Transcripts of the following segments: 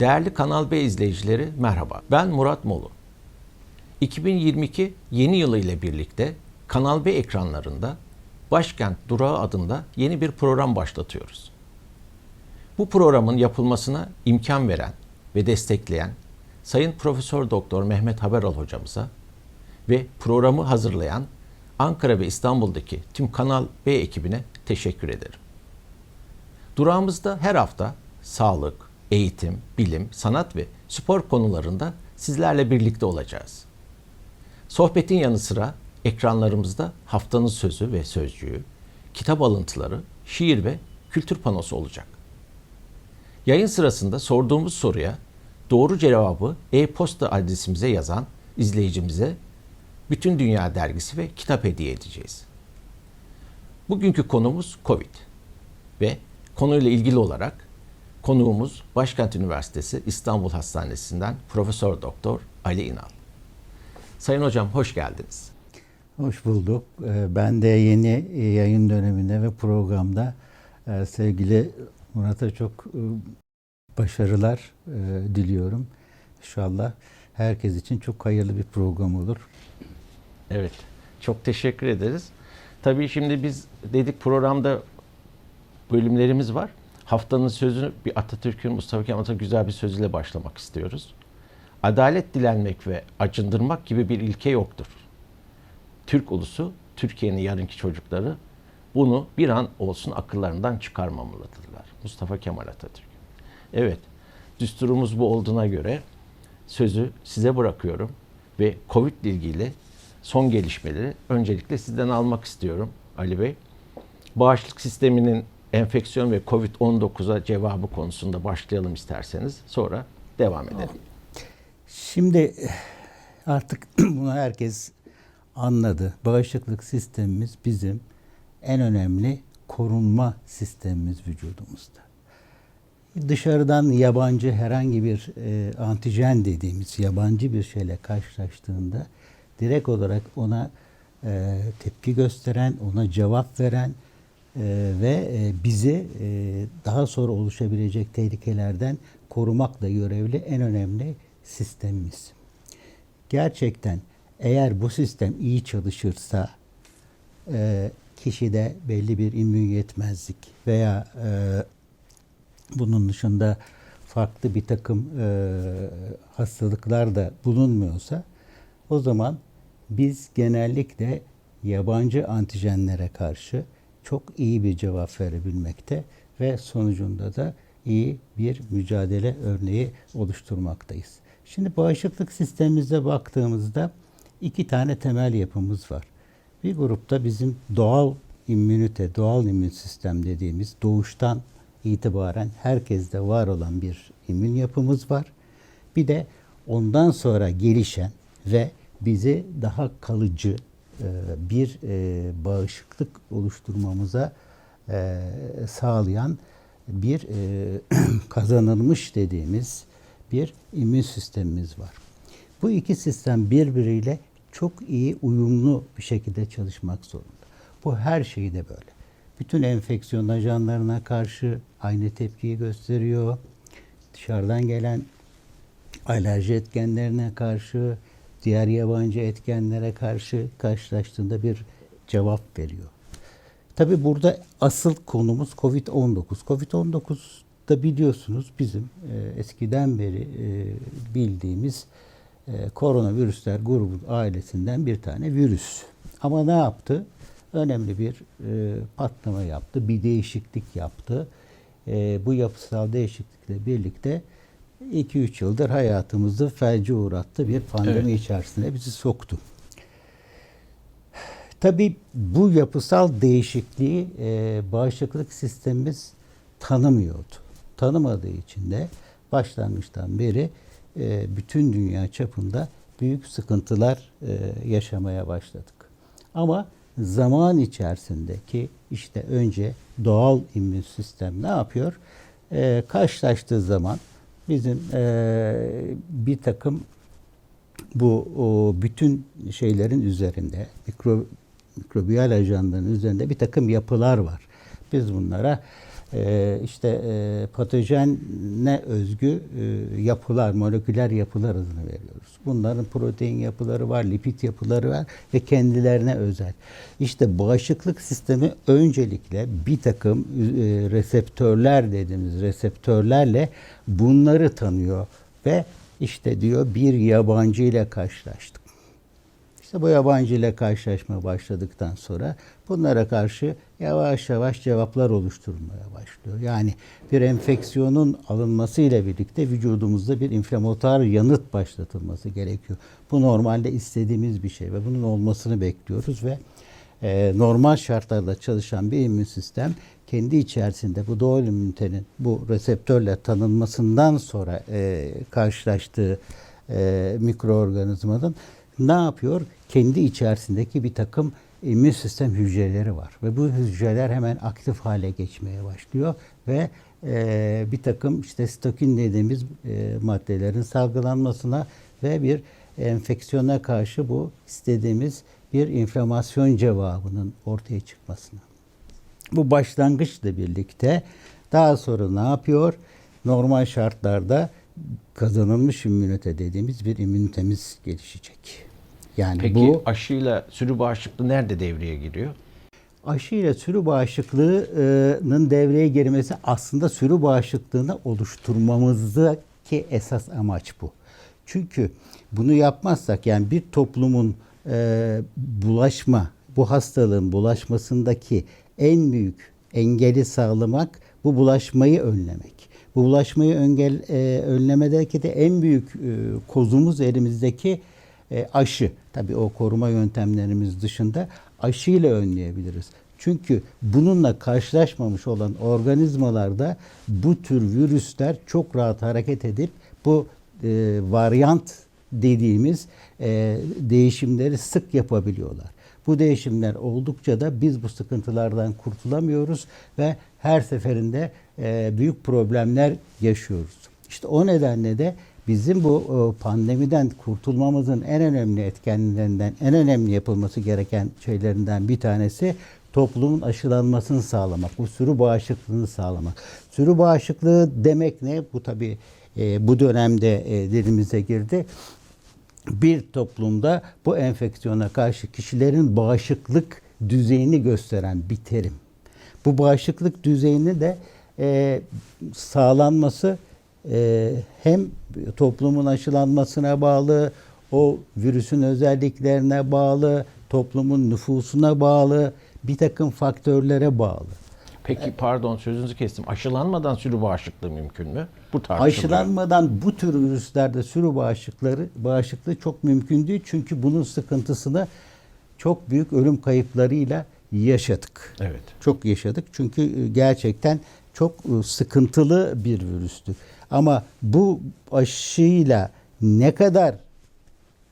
Değerli Kanal B izleyicileri merhaba. Ben Murat Molu. 2022 yeni yılı ile birlikte Kanal B ekranlarında Başkent Durağı adında yeni bir program başlatıyoruz. Bu programın yapılmasına imkan veren ve destekleyen Sayın Profesör Doktor Mehmet Haberal hocamıza ve programı hazırlayan Ankara ve İstanbul'daki tüm Kanal B ekibine teşekkür ederim. Durağımızda her hafta sağlık, eğitim, bilim, sanat ve spor konularında sizlerle birlikte olacağız. Sohbetin yanı sıra ekranlarımızda haftanın sözü ve sözcüğü, kitap alıntıları, şiir ve kültür panosu olacak. Yayın sırasında sorduğumuz soruya doğru cevabı e-posta adresimize yazan izleyicimize Bütün Dünya Dergisi ve kitap hediye edeceğiz. Bugünkü konumuz Covid ve konuyla ilgili olarak konuğumuz Başkent Üniversitesi İstanbul Hastanesi'nden Profesör Doktor Ali İnal. Sayın hocam hoş geldiniz. Hoş bulduk. Ee, Ben de yeni yayın döneminde ve programda e, sevgili Murat'a çok e, başarılar e, diliyorum. İnşallah herkes için çok hayırlı bir program olur. Evet. Çok teşekkür ederiz. Tabii şimdi biz dedik programda bölümlerimiz var. Haftanın sözünü bir Atatürk'ün Mustafa Kemal Atatürk güzel bir sözüyle başlamak istiyoruz. Adalet dilenmek ve acındırmak gibi bir ilke yoktur. Türk ulusu, Türkiye'nin yarınki çocukları bunu bir an olsun akıllarından çıkarmamalıdırlar. Mustafa Kemal Atatürk. Evet, düsturumuz bu olduğuna göre sözü size bırakıyorum ve Covid ile ilgili son gelişmeleri öncelikle sizden almak istiyorum Ali Bey. Bağışıklık sisteminin enfeksiyon ve Covid-19'a cevabı konusunda başlayalım isterseniz. Sonra devam edelim. Şimdi artık bunu herkes anladı. Bağışıklık sistemimiz bizim en önemli korunma sistemimiz vücudumuzda. Dışarıdan yabancı herhangi bir e, antijen dediğimiz yabancı bir şeyle karşılaştığında direkt olarak ona e, tepki gösteren, ona cevap veren ve e, bizi e, daha sonra oluşabilecek tehlikelerden korumakla görevli en önemli sistemimiz. Gerçekten eğer bu sistem iyi çalışırsa e, kişide belli bir immün yetmezlik veya bunun dışında farklı bir takım hastalıklar da bulunmuyorsa o zaman biz genellikle yabancı antijenlere karşı çok iyi bir cevap verebilmekte ve sonucunda da iyi bir mücadele örneği oluşturmaktayız. Şimdi bağışıklık sistemimize baktığımızda iki tane temel yapımız var. Bir grupta bizim doğal immünite, doğal immün sistem dediğimiz doğuştan itibaren herkeste var olan bir immün yapımız var. Bir de ondan sonra gelişen ve bizi daha kalıcı bir e, bağışıklık oluşturmamıza e, sağlayan bir kazanılmış dediğimiz bir immün sistemimiz var. Bu iki sistem birbiriyle çok iyi uyumlu bir şekilde çalışmak zorunda. Bu her şeyde böyle. Bütün enfeksiyon ajanlarına karşı aynı tepkiyi gösteriyor. Dışarıdan gelen alerji etkenlerine karşı, diğer yabancı etkenlere karşı karşılaştığında bir cevap veriyor. Tabi burada asıl konumuz Covid-19. Covid-19'da biliyorsunuz bizim e, eskiden beri e, bildiğimiz e, koronavirüsler grubun ailesinden bir tane virüs. Ama ne yaptı? Önemli bir e, patlama yaptı, bir değişiklik yaptı. E, bu yapısal değişiklikle birlikte 2-3 yıldır hayatımızı felce uğrattı bir pandemi evet. içerisine bizi soktu. Tabii bu yapısal değişikliği e, bağışıklık sistemimiz tanımıyordu. Tanımadığı için de başlangıçtan beri e, bütün dünya çapında büyük sıkıntılar e, yaşamaya başladık. Ama zaman içerisindeki işte önce doğal immün sistem ne yapıyor? E, karşılaştığı zaman bizim e, bir takım bu o, bütün şeylerin üzerinde mikro, mikrobiyal ajanların üzerinde bir takım yapılar var. Biz bunlara işte e, patogene özgü e, yapılar, moleküler yapılar adını veriyoruz. Bunların protein yapıları var, lipid yapıları var ve kendilerine özel. İşte bağışıklık sistemi öncelikle bir takım e, reseptörler dediğimiz reseptörlerle bunları tanıyor ve işte diyor bir yabancı ile karşılaştık. İşte bu yabancı ile karşılaşma başladıktan sonra bunlara karşı yavaş yavaş cevaplar oluşturmaya başlıyor. Yani bir enfeksiyonun alınması ile birlikte vücudumuzda bir inflamatuar yanıt başlatılması gerekiyor. Bu normalde istediğimiz bir şey ve bunun olmasını bekliyoruz ve e, normal şartlarda çalışan bir immün sistem kendi içerisinde bu doğal immünitenin bu reseptörle tanınmasından sonra e, karşılaştığı e, mikroorganizmanın ne yapıyor? Kendi içerisindeki bir takım immün sistem hücreleri var ve bu hücreler hemen aktif hale geçmeye başlıyor ve e, bir takım işte stokin dediğimiz e, maddelerin salgılanmasına ve bir enfeksiyona karşı bu istediğimiz bir inflamasyon cevabının ortaya çıkmasına. Bu başlangıçla birlikte daha sonra ne yapıyor? Normal şartlarda kazanılmış immünite dediğimiz bir immünitemiz gelişecek. Yani Peki bu aşıyla sürü bağışıklığı nerede devreye giriyor? aşı ile sürü bağışıklığının devreye girmesi aslında sürü bağışıklığını oluşturmamızdaki esas amaç bu. Çünkü bunu yapmazsak yani bir toplumun e, bulaşma, bu hastalığın bulaşmasındaki en büyük engeli sağlamak bu bulaşmayı önlemek. Bu bulaşmayı engel, e, önlemedeki de en büyük e, kozumuz elimizdeki e, aşı. Tabii o koruma yöntemlerimiz dışında aşıyla önleyebiliriz. Çünkü bununla karşılaşmamış olan organizmalarda bu tür virüsler çok rahat hareket edip bu e, varyant dediğimiz e, değişimleri sık yapabiliyorlar. Bu değişimler oldukça da biz bu sıkıntılardan kurtulamıyoruz ve her seferinde e, büyük problemler yaşıyoruz. İşte o nedenle de bizim bu e, pandemiden kurtulmamızın en önemli etkenlerinden, en önemli yapılması gereken şeylerinden bir tanesi toplumun aşılanmasını sağlamak, bu sürü bağışıklığını sağlamak. Sürü bağışıklığı demek ne? Bu tabii e, bu dönemde e, dilimize girdi. Bir toplumda bu enfeksiyona karşı kişilerin bağışıklık düzeyini gösteren bir terim. Bu bağışıklık düzeyini de e, sağlanması e, hem toplumun aşılanmasına bağlı, o virüsün özelliklerine bağlı, toplumun nüfusuna bağlı, bir takım faktörlere bağlı. Peki pardon sözünüzü kestim. Aşılanmadan sürü bağışıklığı mümkün mü? Bu tartışılıyor. Aşılanmadan bu tür virüslerde sürü bağışıkları bağışıklığı çok mümkün değil. Çünkü bunun sıkıntısını çok büyük ölüm kayıplarıyla yaşadık. Evet. Çok yaşadık. Çünkü e, gerçekten çok e, sıkıntılı bir virüstü. Ama bu aşıyla ne kadar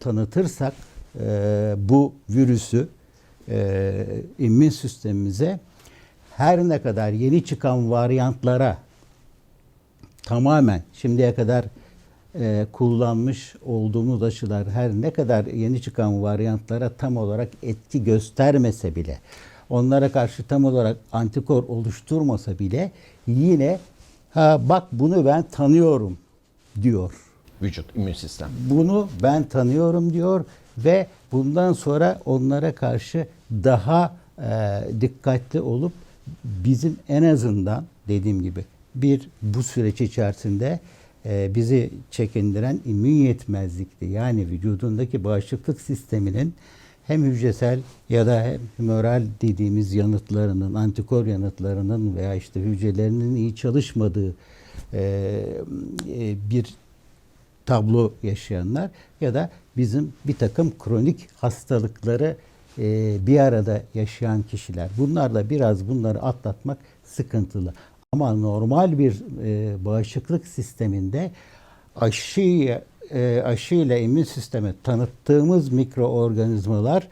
tanıtırsak e, bu virüsü e, immün sistemimize her ne kadar yeni çıkan varyantlara tamamen şimdiye kadar e, kullanmış olduğumuz aşılar her ne kadar yeni çıkan varyantlara tam olarak etki göstermese bile onlara karşı tam olarak antikor oluşturmasa bile yine ha bak bunu ben tanıyorum diyor. Vücut, immün sistem. Bunu ben tanıyorum diyor ve bundan sonra onlara karşı daha e, dikkatli olup bizim en azından dediğim gibi bir bu süreç içerisinde e, bizi çekindiren immün yetmezlikti. Yani vücudundaki bağışıklık sisteminin hem hücresel ya da hem humoral dediğimiz yanıtlarının, antikor yanıtlarının veya işte hücrelerinin iyi çalışmadığı e, e, bir tablo yaşayanlar ya da bizim bir takım kronik hastalıkları e, bir arada yaşayan kişiler. Bunlarla biraz bunları atlatmak sıkıntılı. Ama normal bir e, bağışıklık sisteminde aşı e, aşıyla immün sisteme tanıttığımız mikroorganizmalar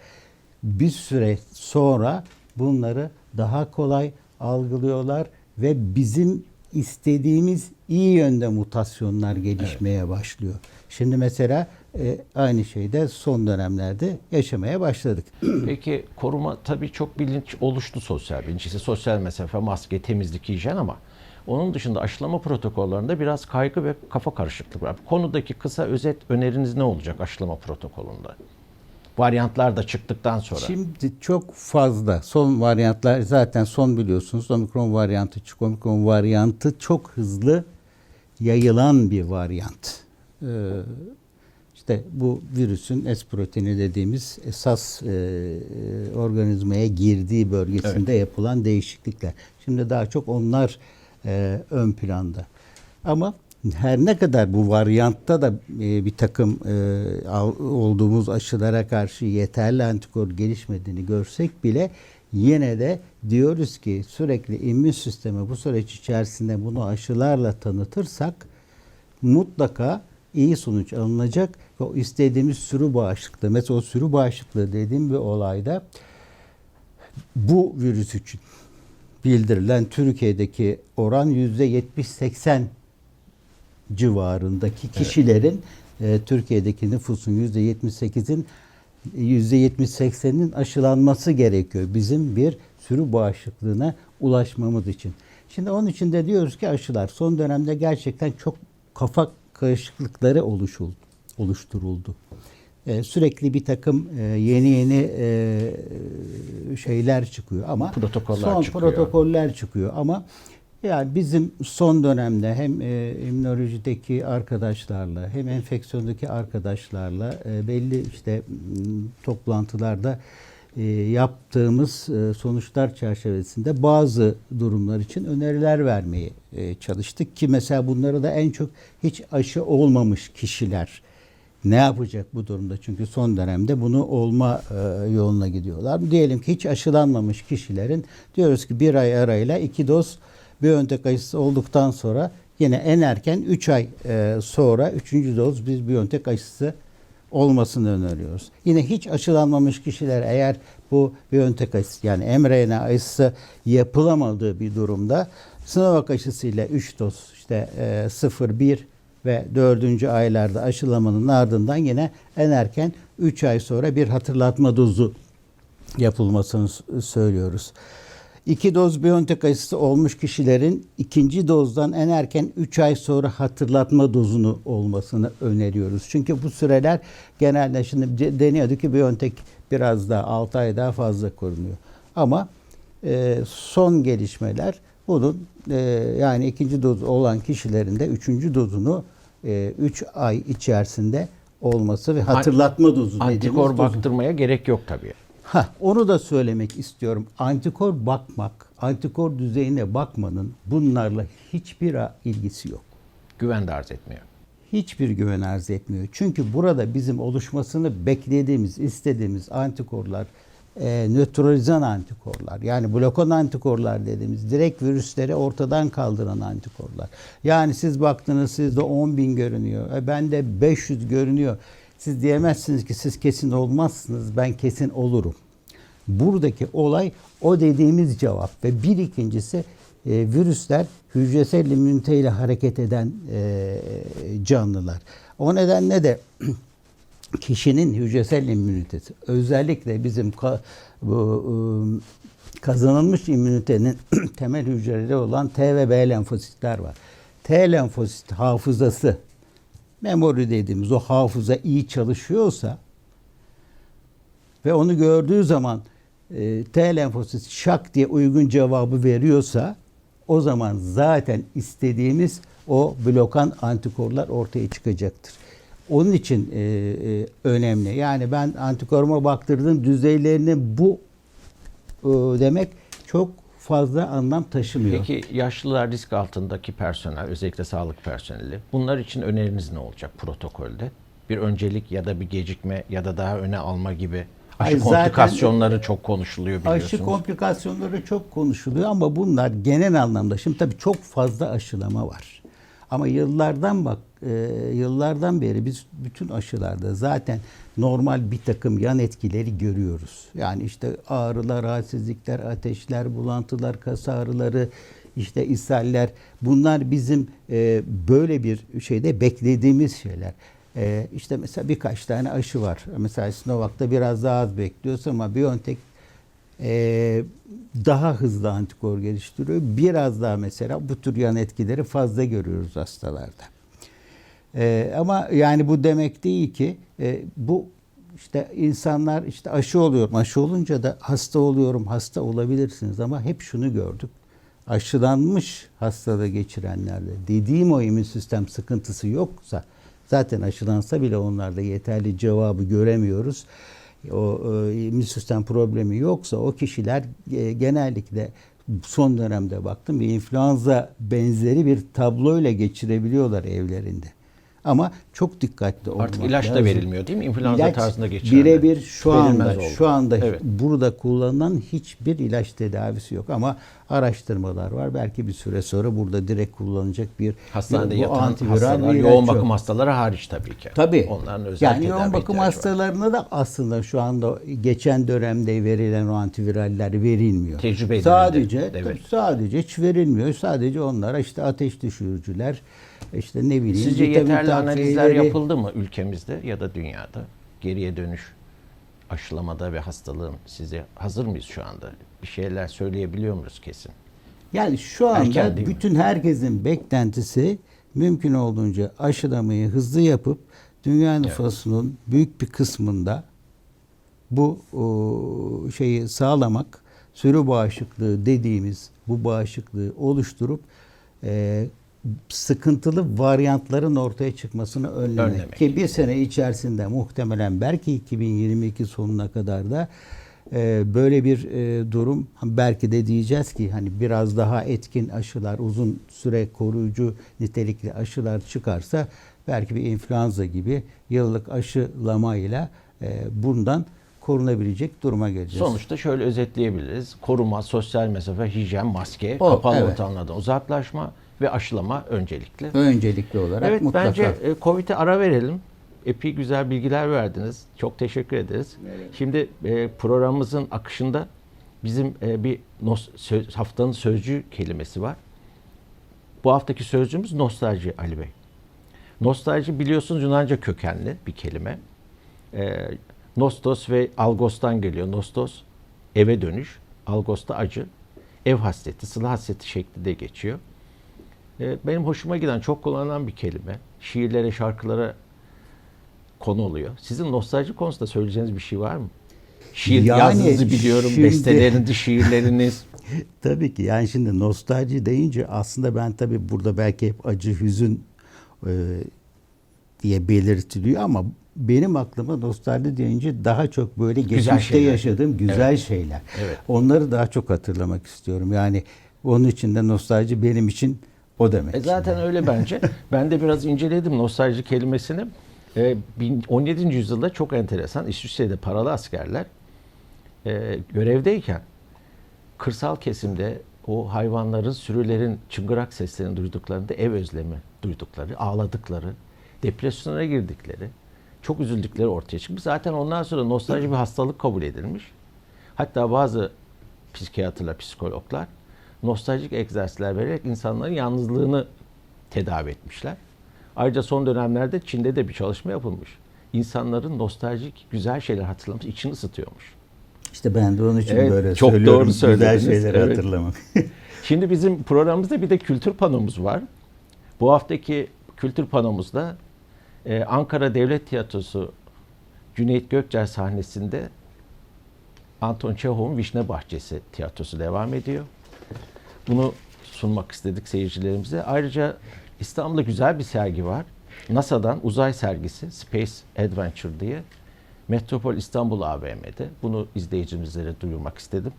bir süre sonra bunları daha kolay algılıyorlar ve bizim istediğimiz iyi yönde mutasyonlar gelişmeye başlıyor. Şimdi mesela e, aynı şeyde son dönemlerde yaşamaya başladık. Peki koruma tabii çok bilinç oluştu sosyal bilinç. İşte sosyal mesafe, maske, temizlik, hijyen ama onun dışında aşılama protokollerinde biraz kaygı ve kafa karışıklığı var. Konudaki kısa özet öneriniz ne olacak aşılama protokolünde? Varyantlar da çıktıktan sonra. Şimdi çok fazla son varyantlar zaten son biliyorsunuz omikron varyantı çık omikron varyantı çok hızlı yayılan bir varyant. Ee, işte bu virüsün S proteini dediğimiz esas e, e, organizmaya girdiği bölgesinde yapılan değişiklikler. Şimdi daha çok onlar e, ön planda. Ama her ne kadar bu varyantta da e, bir takım e, olduğumuz aşılara karşı yeterli antikor gelişmediğini görsek bile yine de diyoruz ki sürekli immün sistemi bu süreç içerisinde bunu aşılarla tanıtırsak mutlaka iyi sonuç alınacak ve o istediğimiz sürü bağışıklığı mesela o sürü bağışıklığı dediğim bir olayda bu virüs için bildirilen Türkiye'deki oran yüzde 70-80 civarındaki kişilerin e, Türkiye'deki nüfusun yüzde 78'in yüzde 70-80'in aşılanması gerekiyor. Bizim bir sürü bağışıklığına ulaşmamız için. Şimdi onun için de diyoruz ki aşılar son dönemde gerçekten çok kafa karışıklıkları oluşuldu, oluşturuldu. E, sürekli bir takım e, yeni yeni e, şeyler çıkıyor ama Protokoller son çıkıyor. protokoller çıkıyor ama yani bizim son dönemde hem e, immünolojideki arkadaşlarla hem enfeksiyondaki arkadaşlarla e, belli işte toplantılarda e, yaptığımız e, sonuçlar çerçevesinde bazı durumlar için öneriler vermeye e, çalıştık ki mesela bunları da en çok hiç aşı olmamış kişiler ne yapacak bu durumda? Çünkü son dönemde bunu olma e, yoluna gidiyorlar. Diyelim ki hiç aşılanmamış kişilerin diyoruz ki bir ay arayla iki doz Biontech aşısı olduktan sonra yine en erken 3 ay e, sonra üçüncü doz biz Biontech aşısı olmasını öneriyoruz. Yine hiç aşılanmamış kişiler eğer bu Biontech aşısı yani mRNA aşısı yapılamadığı bir durumda Sinovac aşısıyla 3 doz işte e, 0, 1 ve 4. aylarda aşılamanın ardından yine en erken 3 ay sonra bir hatırlatma dozu yapılmasını söylüyoruz. İki doz Biontech aşısı olmuş kişilerin ikinci dozdan en erken 3 ay sonra hatırlatma dozunu olmasını öneriyoruz. Çünkü bu süreler genelde şimdi de- deniyordu ki Biontech biraz daha 6 ay daha fazla korunuyor. Ama e, son gelişmeler bunun e, yani ikinci doz olan kişilerin de üçüncü dozunu 3 ay içerisinde olması ve hatırlatma dozu Antikor dozu. baktırmaya gerek yok tabii. Ha, onu da söylemek istiyorum. Antikor bakmak, antikor düzeyine bakmanın bunlarla hiçbir ilgisi yok. Güven de arz etmiyor. Hiçbir güven arz etmiyor. Çünkü burada bizim oluşmasını beklediğimiz, istediğimiz antikorlar e, nötralizan antikorlar. Yani blokan antikorlar dediğimiz direkt virüsleri ortadan kaldıran antikorlar. Yani siz baktınız sizde 10 bin görünüyor. E, bende 500 görünüyor. Siz diyemezsiniz ki siz kesin olmazsınız ben kesin olurum. Buradaki olay o dediğimiz cevap ve bir ikincisi e, virüsler hücresel immüniteyle hareket eden e, canlılar. O nedenle de kişinin hücresel immünitesi özellikle bizim ka- bu ıı, kazanılmış immünitenin temel hücreleri olan T ve B lenfositler var. T lenfosit hafızası memori dediğimiz o hafıza iyi çalışıyorsa ve onu gördüğü zaman e, T lenfosit şak diye uygun cevabı veriyorsa o zaman zaten istediğimiz o blokan antikorlar ortaya çıkacaktır. Onun için e, e, önemli. Yani ben antikoruma baktırdım düzeylerini bu e, demek çok fazla anlam taşımıyor. Peki yaşlılar risk altındaki personel, özellikle sağlık personeli, bunlar için öneriniz ne olacak protokolde? Bir öncelik ya da bir gecikme ya da daha öne alma gibi aşı Ay zaten- komplikasyonları çok konuşuluyor biliyorsunuz. Aşı komplikasyonları çok konuşuluyor ama bunlar genel anlamda şimdi tabii çok fazla aşılama var. Ama yıllardan bak e, yıllardan beri biz bütün aşılarda zaten normal bir takım yan etkileri görüyoruz. Yani işte ağrılar, halsizlikler, ateşler, bulantılar, kas ağrıları, işte ishaller bunlar bizim e, böyle bir şeyde beklediğimiz şeyler. Ee, işte mesela birkaç tane aşı var. Mesela Sinovac'ta biraz daha az bekliyoruz ama BioNTech e, daha hızlı antikor geliştiriyor. Biraz daha mesela bu tür yan etkileri fazla görüyoruz hastalarda. Ee, ama yani bu demek değil ki e, bu işte insanlar işte aşı oluyorum. Aşı olunca da hasta oluyorum. Hasta olabilirsiniz ama hep şunu gördük. Aşılanmış hastalığı geçirenlerde dediğim o immün sistem sıkıntısı yoksa zaten aşılansa bile onlarda yeterli cevabı göremiyoruz. O e, immün sistem problemi yoksa o kişiler e, genellikle son dönemde baktım bir influenza benzeri bir tabloyla geçirebiliyorlar evlerinde. Ama çok dikkatli olmak Artık ilaç da verilmiyor değil mi? İnfluenza İlaç tarzında geçirenler. Birebir şu Verilmez anda oldu. şu anda Evet. burada kullanılan hiçbir ilaç tedavisi yok ama araştırmalar var. Belki bir süre sonra burada direkt kullanılacak bir Hastanede bu yatan antiviral hastalar, bir yoğun yok. bakım hastaları hariç tabii ki. Tabii. Onların özel yani yoğun bakım var. hastalarına da aslında şu anda geçen dönemde verilen o antiviraller verilmiyor. Tecrübe edildi. Sadece Evet. sadece hiç verilmiyor. Sadece onlara işte ateş düşürücüler işte ne bileyim Sizce yeterli analizler takviyeleri- yapıldı mı ülkemizde ya da dünyada? Geriye dönüş aşılamada ve hastalığın size hazır mıyız şu anda? Bir şeyler söyleyebiliyor muyuz kesin? Yani şu anda Erken değil mi? bütün herkesin beklentisi mümkün olduğunca aşılamayı hızlı yapıp dünya nüfusunun büyük bir kısmında bu o, şeyi sağlamak, sürü bağışıklığı dediğimiz bu bağışıklığı oluşturup e, sıkıntılı varyantların ortaya çıkmasını önlemek. Önlemek. Ki bir sene içerisinde muhtemelen belki 2022 sonuna kadar da e, böyle bir e, durum belki de diyeceğiz ki hani biraz daha etkin aşılar, uzun süre koruyucu nitelikli aşılar çıkarsa belki bir influenza gibi yıllık aşılamayla e, bundan korunabilecek duruma geleceğiz. Sonuçta şöyle özetleyebiliriz. Koruma, sosyal mesafe, hijyen, maske, O, kapalı evet. ortamlardan uzaklaşma ve aşılama öncelikli. Öncelikli olarak Evet mutlaka. bence e, Covid'e ara verelim. Epey güzel bilgiler verdiniz. Çok teşekkür ederiz. Şimdi e, programımızın akışında bizim e, bir nos- söz- haftanın sözcüğü kelimesi var. Bu haftaki sözcüğümüz nostalji Ali Bey. Nostalji biliyorsunuz Yunanca kökenli bir kelime. E, nostos ve algos'tan geliyor. Nostos eve dönüş, algos da acı. Ev hasreti, sıla hasreti şeklinde geçiyor. E, benim hoşuma giden, çok kullanılan bir kelime. Şiirlere, şarkılara konu oluyor. Sizin nostalji konusunda söyleyeceğiniz bir şey var mı? Şiir Yani yazdığınızı biliyorum, şimdi- besteleriniz, şiirleriniz. Tabii ki yani şimdi nostalji deyince aslında ben tabii burada belki hep acı, hüzün e, diye belirtiliyor ama benim aklıma nostalji deyince daha çok böyle geçmişte şeyler. yaşadığım güzel şeyler. Evet. Onları daha çok hatırlamak istiyorum. Yani onun için de nostalji benim için o demek. E zaten öyle bence. Ben de biraz inceledim nostalji kelimesini. E, bin- 17. yüzyılda çok enteresan İsviçre'de paralı askerler e, görevdeyken kırsal kesimde o hayvanların, sürülerin çıngırak seslerini duyduklarında ev özlemi duydukları, ağladıkları, depresyona girdikleri, çok üzüldükleri ortaya çıkmış. Zaten ondan sonra nostalji bir hastalık kabul edilmiş. Hatta bazı psikiyatrlar, psikologlar nostaljik egzersizler vererek insanların yalnızlığını tedavi etmişler. Ayrıca son dönemlerde Çin'de de bir çalışma yapılmış. İnsanların nostaljik güzel şeyler hatırlaması için ısıtıyormuş. İşte ben de onun için Evet, böyle çok söylüyorum. doğru güzel söylediniz, şeyleri evet. hatırlamak. Şimdi bizim programımızda bir de kültür panomuz var. Bu haftaki kültür panomuzda e, Ankara Devlet Tiyatrosu Cüneyt Gökçer sahnesinde Anton Çehov'un Vişne Bahçesi tiyatrosu devam ediyor. Bunu sunmak istedik seyircilerimize. Ayrıca İstanbul'da güzel bir sergi var. NASA'dan uzay sergisi Space Adventure diye Metropol İstanbul AVM'de. Bunu izleyicimizlere duyurmak istedim.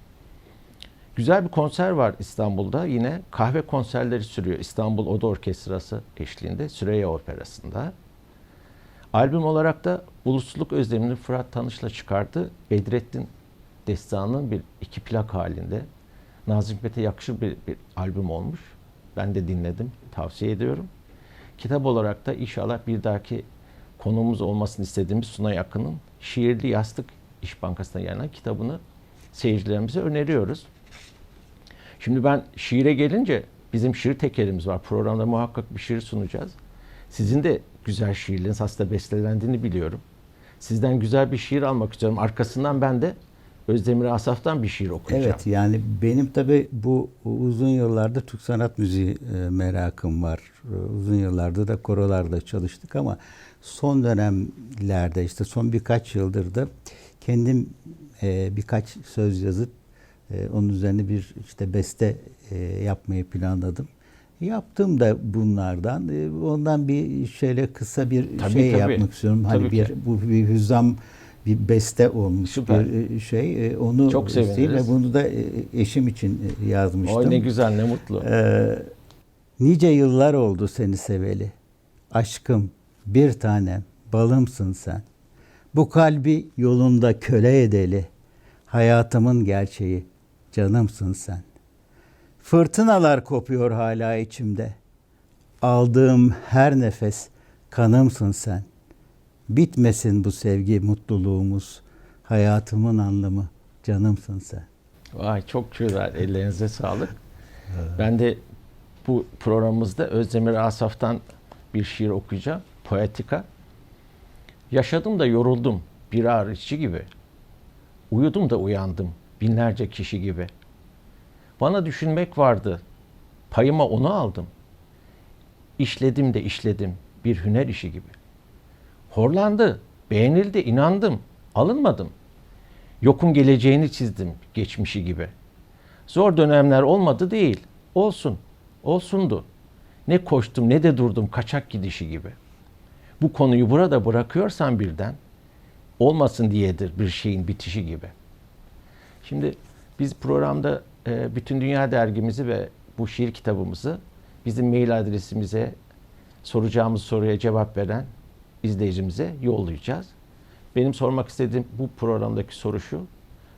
Güzel bir konser var İstanbul'da. Yine kahve konserleri sürüyor. İstanbul Oda Orkestrası eşliğinde Süreyya Operası'nda. Albüm olarak da Ulusluluk Özlemini Fırat Tanış'la çıkardı. Bedrettin Destanı'nın bir iki plak halinde. Nazım Hikmet'e yakışır bir, bir albüm olmuş. Ben de dinledim. Tavsiye ediyorum. Kitap olarak da inşallah bir dahaki konuğumuz olmasını istediğimiz Sunay Akın'ın Şiirli Yastık İş Bankası'na yayınlanan kitabını seyircilerimize öneriyoruz. Şimdi ben şiire gelince bizim şiir tekerimiz var. Programda muhakkak bir şiir sunacağız. Sizin de güzel şiirleriniz aslında bestelendiğini biliyorum. Sizden güzel bir şiir almak istiyorum. Arkasından ben de Özdemir Asaf'tan bir şiir okuyacağım. Evet yani benim tabi bu uzun yıllardır Türk sanat müziği e, merakım var. E, Uzun yıllardır da korolarda çalıştık ama son dönemlerde işte son birkaç yıldır da kendim e, birkaç söz yazıp onun üzerine bir işte beste yapmayı planladım. Yaptım da bunlardan. Ondan bir şöyle kısa bir Tabii, şey tabii. yapmak istiyorum. Hani Tabii bir ki. bu bir hüzzam bir beste olmuş Süper. bir e, şey. E, Onu Çok seviniriz. ve bunu da e, eşim için yazmıştım. Oy ne güzel ne mutlu. Ee, nice yıllar oldu seni seveli. Aşkım, bir tanem, balımsın sen. Bu kalbi yolunda köle edeli. Hayatımın gerçeği, canımsın sen. Fırtınalar kopuyor hala içimde. Aldığım her nefes kanımsın sen. Bitmesin bu sevgi, mutluluğumuz. Hayatımın anlamı, canımsın sen. Vay çok güzel. Ellerinize sağlık. Ben de bu programımızda Özdemir Asaf'tan bir şiir okuyacağım. Poetika. Yaşadım da yoruldum bir ağrı içi gibi. Uyudum da uyandım binlerce kişi gibi. Bana düşünmek vardı. Payıma onu aldım. İşledim de işledim bir hüner işi gibi. Horlandı, beğenildi, inandım, alınmadım. Yokun geleceğini çizdim geçmişi gibi. Zor dönemler olmadı değil. Olsun. Olsundu. Ne koştum ne de durdum kaçak gidişi gibi. Bu konuyu burada bırakıyorsan birden olmasın diyedir bir şeyin bitişi gibi. Şimdi biz programda e, Bütün Dünya dergimizi ve bu şiir kitabımızı bizim mail adresimize soracağımız soruya cevap veren izleyicimize yollayacağız. Benim sormak istediğim bu programdaki soru şu.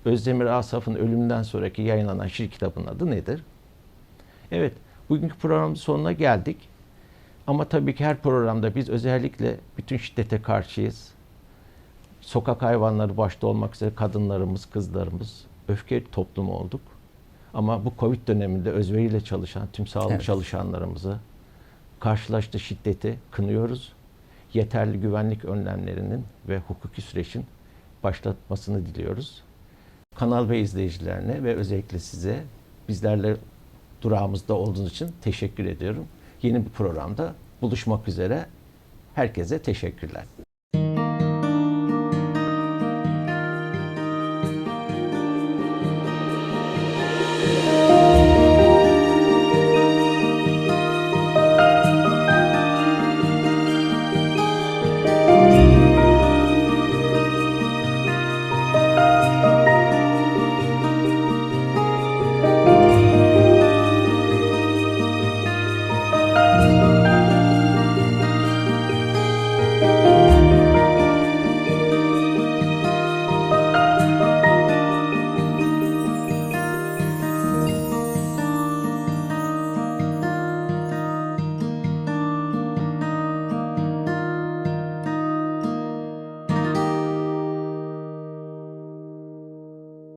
Özdemir Asaf'ın ölümünden sonraki yayınlanan şiir kitabının adı nedir? Evet, bugünkü programın sonuna geldik. Ama tabii ki her programda biz özellikle bütün şiddete karşıyız. Sokak hayvanları başta olmak üzere kadınlarımız, kızlarımız öfke toplumu olduk. Ama bu Covid döneminde özveriyle çalışan tüm sağlık Evet. çalışanlarımızı karşılaştığı şiddeti kınıyoruz. Yeterli güvenlik önlemlerinin ve hukuki sürecin başlatmasını diliyoruz. Kanal ve izleyicilerine ve özellikle size bizlerle durağımızda olduğunuz için teşekkür ediyorum. Yeni bir programda buluşmak üzere. Herkese teşekkürler.